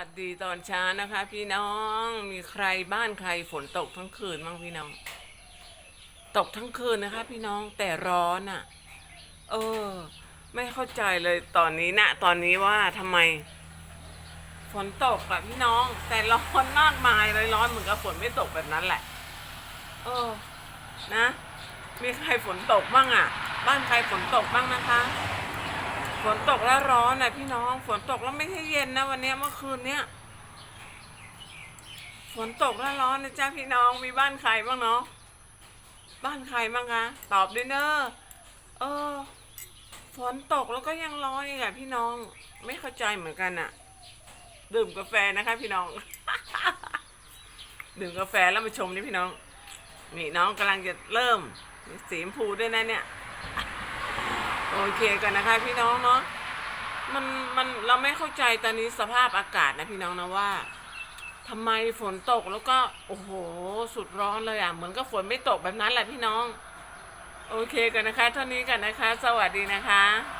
สวัสดีตอนเช้านะคะ พี่น้องมีใครบ้านใครฝนตกทั้งคืนบ้างพี่น้อง ตกทั้งคืนนะคะ พี่น้องแต่ร้อนอะ่ะ เออ ไม่เข้าใจเลยตอนนี้นะตอนนี้ว่าทำไม ฝนตกอะพี่น้อง แต่ร้อนมากมายเลยร้อนเหมือนกับฝนไม่ตกแบบนั้นแหละ เออ นะ มีใครฝนตกบ้างอะ่ะ บ้านใครฝนตกบ้างนะคะ นตกแล้วร้อนนะพี่น้อง ฝนตกแล้วไม่ใช่เย็นนะวันนี้เมื่อคืนเนี้ยฝนตกแล้วร้อนนะจ้าพี่น้องมีบ้านใครบ้างเนาะบ้านใครบ้างคะตอบด้วยเนอะเออ ฝนตกแล้วก็ยังร้อนอีกอะพี่น้องไม่เข้าใจเหมือนกันอะดื่มกาแฟนะคะ พี่น้อง ดื่มกาแฟแล้วมาชมนี่พี่น้อง นี่น้องกำลังจะเริ่มสีชมพูด้วยนะเนี่ย เคกันนะคะ พี่น้องเนาะมันมันเราไม่เข้าใจตอนนี้สภาพอากาศนะพี่น้องนะว่าทำไมฝนตกแล้วก็โอ้โหสุดร้อนเลยอะเหมือนกับฝนไม่ตกแบบนั้นแหละพี่น้อง โอเคกันนะคะ เท่านี้กันนะคะ สวัสดีนะคะ